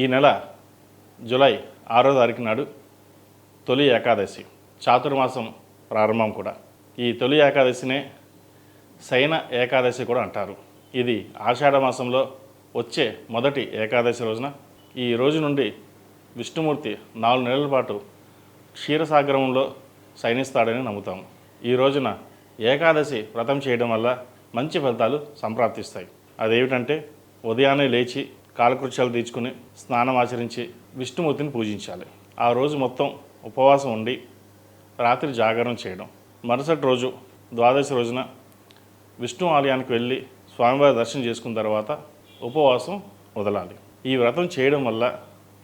ఈ నెల జూలై ఆరో తారీఖు నాడు తొలి ఏకాదశి చాతుర్మాసం ప్రారంభం కూడా. ఈ తొలి ఏకాదశినే శయన ఏకాదశి కూడా అంటారు. ఇది ఆషాఢ మాసంలో వచ్చే మొదటి ఏకాదశి రోజున. ఈ రోజు నుండి విష్ణుమూర్తి నాలుగు నెలల పాటు క్షీరసాగరంలో శయనిస్తాడని నమ్ముతాము. ఈ రోజున ఏకాదశి వ్రతం చేయడం వల్ల మంచి ఫలితాలు సంప్రాప్తిస్తాయి. అదేమిటంటే ఉదయాన్నే లేచి కాలకృత్యాలు తీర్చుకుని స్నానం ఆచరించి విష్ణుమూర్తిని పూజించాలి. ఆ రోజు మొత్తం ఉపవాసం ఉండి రాత్రి జాగరణ చేయడం. మరుసటి రోజు ద్వాదశి రోజున విష్ణు ఆలయానికి వెళ్ళి స్వామివారి దర్శనం చేసుకున్న తర్వాత ఉపవాసం వదలాలి. ఈ వ్రతం చేయడం వల్ల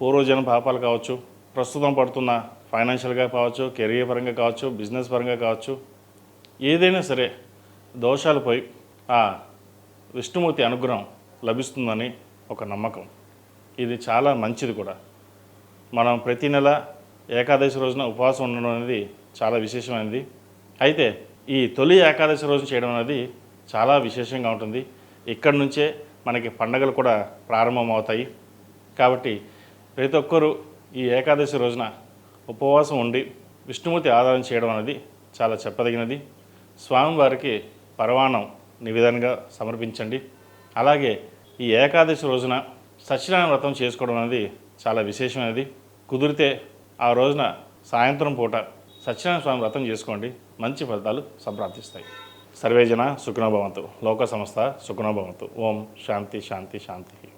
పూర్వజన పాపాలు కావచ్చు ప్రస్తుతం పడుతున్న ఫైనాన్షియల్గా కావచ్చు కెరియర్ పరంగా కావచ్చు బిజినెస్ పరంగా కావచ్చు ఏదైనా సరే దోషాలు పోయి ఆ విష్ణుమూర్తి అనుగ్రహం లభిస్తుందని ఒక నమ్మకం. ఇది చాలా మంచిది కూడా. మనం ప్రతి నెల ఏకాదశి రోజున ఉపవాసం ఉండడం అనేది చాలా విశేషమైనది. అయితే ఈ తొలి ఏకాదశి రోజు చేయడం అనేది చాలా విశేషంగా ఉంటుంది. ఇక్కడి నుంచే మనకి పండగలు కూడా ప్రారంభమవుతాయి. కాబట్టి ప్రతి ఒక్కరూ ఈ ఏకాదశి రోజున ఉపవాసం ఉండి విష్ణుమూర్తి ఆదారం చేయడం అనేది చాలా చెప్పదగినది. స్వామివారికి పరవాణం నివేదనగా సమర్పించండి. అలాగే ఈ ఏకాదశి రోజున సత్యనారాయణ వ్రతం చేసుకోవడం అనేది చాలా విశేషమైనది. కుదిరితే ఆ రోజున సాయంత్రం పూట సత్యనారాయణ స్వామి వ్రతం చేసుకోండి. మంచి ఫలితాలు సంప్రాప్తిస్తాయి. సర్వేజన సుఖనోభవంతు లోక సంస్థ సుఖనోభవంతు ఓం శాంతి శాంతి శాంతి.